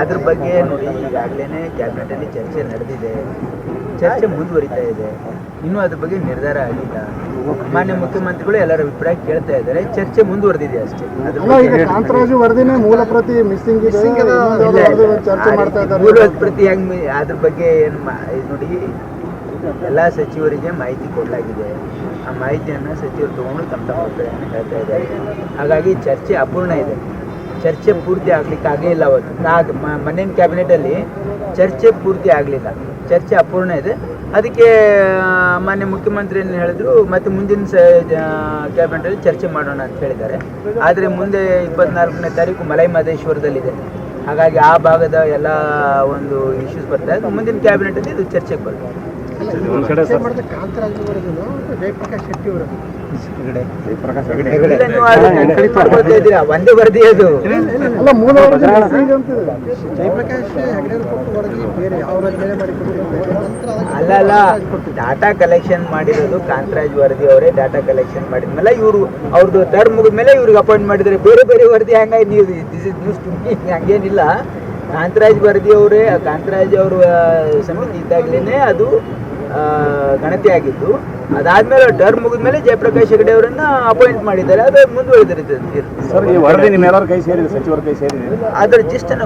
ಅದ್ರ ಬಗ್ಗೆ ನೋಡಿ ಈಗಾಗಲೇ ಕ್ಯಾಬಿನೆಟ್ ಅಲ್ಲಿ ಚರ್ಚೆ ನಡೆದಿದೆ. ಚರ್ಚೆ ಮುಂದುವರಿತಾ ಇದೆ. ಇನ್ನೂ ಅದ್ರ ಬಗ್ಗೆ ನಿರ್ಧಾರ ಆಗಿಲ್ಲ. ಮಾನ್ಯ ಮುಖ್ಯಮಂತ್ರಿಗಳು ಎಲ್ಲರ ಅಭಿಪ್ರಾಯ ಕೇಳ್ತಾ ಇದ್ದಾರೆ. ಚರ್ಚೆ ಮುಂದುವರೆದಿದೆ ಅಷ್ಟೇ. ಕಾಂತರಾಜು ವರದಿನೇ ಮೂಲ ಪ್ರತಿ ಮಿಸ್ಸಿಂಗ್. ಚರ್ಚೆ ಮಾಡ್ತಾ ಇದ್ದಾರೆ. ಪೂರ್ವದ ಪ್ರತಿ ಹೆಂಗ್ ಅದ್ರ ಬಗ್ಗೆ ಏನು ನೋಡಿ ಎಲ್ಲಾ ಸಚಿವರಿಗೆ ಮಾಹಿತಿ ಕೊಡಲಾಗಿದೆ. ಆ ಮಾಹಿತಿಯನ್ನ ಸಚಿವರು ತಗೊಂಡು ತಮ್ಮ ತಮ್ಮ ಹೇಳ್ತಾ ಇದ್ದಾರೆ. ಹಾಗಾಗಿ ಚರ್ಚೆ ಅಪೂರ್ಣ ಇದೆ. ಚರ್ಚೆ ಪೂರ್ತಿ ಆಗ್ಲಿಕ್ಕೆ ಆಗೇ ಇಲ್ಲ ಅವತ್ತು. ಆಗ ಮನೇನ ಕ್ಯಾಬಿನೆಟಲ್ಲಿ ಚರ್ಚೆ ಪೂರ್ತಿ ಆಗಲಿಲ್ಲ. ಚರ್ಚೆ ಅಪೂರ್ಣ ಇದೆ. ಅದಕ್ಕೆ ಮಾನ್ಯ ಮುಖ್ಯಮಂತ್ರಿ ಏನು ಹೇಳಿದ್ರು, ಮತ್ತೆ ಮುಂದಿನ ಸ ಕ್ಯಾಬಿನೆಟಲ್ಲಿ ಚರ್ಚೆ ಮಾಡೋಣ ಅಂತ ಹೇಳಿದ್ದಾರೆ. ಆದರೆ ಮುಂದೆ ಇಪ್ಪತ್ನಾಲ್ಕನೇ ತಾರೀಕು ಮಲೈ ಮಹದೇಶ್ವರದಲ್ಲಿದೆ. ಹಾಗಾಗಿ ಆ ಭಾಗದ ಎಲ್ಲ ಒಂದು ಇಶ್ಯೂಸ್ ಬರ್ತಾ ಇದೆ. ಮುಂದಿನ ಕ್ಯಾಬಿನೆಟಲ್ಲಿ ಇದು ಚರ್ಚೆಗೆ ಕಾಂತರಾಜು ಜಯಪ್ರಕಾಶ್ ಶೆಟ್ಟಿ ಒಂದೇ ವರದಿ ಅದು ಅಲ್ಲ ಮೂಲ ವರದಿ missing ಅಂತಿದೆ ಜಯಪ್ರಕಾಶ್ ಹೆಗಡೆ ಕೊಟ್ಟು ವರದಿ ಬೇರೆ ಯಾವ ಬೇರೆ ಮಾಡಿ ಅಲ್ಲ ಅಲ್ಲ. ಡಾಟಾ ಕಲೆಕ್ಷನ್ ಮಾಡಿರೋದು ಕಾಂತರಾಜ್ ವರದಿ ಅವರೇ ಡಾಟಾ ಕಲೆಕ್ಷನ್ ಮಾಡಿದ್ಮೇಲೆ ಇವರು ಅವ್ರದ್ದು ಟರ್ಮ್ ಮುಗಿದ್ಮೇಲೆ ಇವ್ರಿಗೆ ಅಪಾಯಿಂಟ್ ಮಾಡಿದ್ರೆ ಬೇರೆ ಬೇರೆ ವರದಿ ಹಂಗಾಗಿ ನೀವು this is news to me ಹಂಗೇನಿಲ್ಲ. ಕಾಂತರಾಜ್ ಅವರೇ ಕಾಂತರಾಜ್ ಅವರ ಸಮಿತಿ ಇದ್ದಾಗಲೇ ಅದು ಆ, ಗಣತಿ ಆಗಿದ್ದು. ಅದಾದ್ಮೇಲೆ ಟರ್ಮ್ ಮುಗಿದ್ಮೇಲೆ ಜಯಪ್ರಕಾಶ್ ಹೆಗಡೆ ಅವರನ್ನ ಅಪಾಯಿಂಟ್ ಮಾಡಿದ್ದಾರೆ. ಅದು ಮುಂದುವರೆದಿರುತ್ತೆ ಸರ್ ಈ ವರದಿ ನಿಮ್ಮೆಲ್ಲರ ಕೈ ಸೇರಿದೆ ಸಚಿವರ ಕೈ ಸೇರಿದೆ? ಅದರ ಜಿಸ್ಟ್ ಅನ್ನ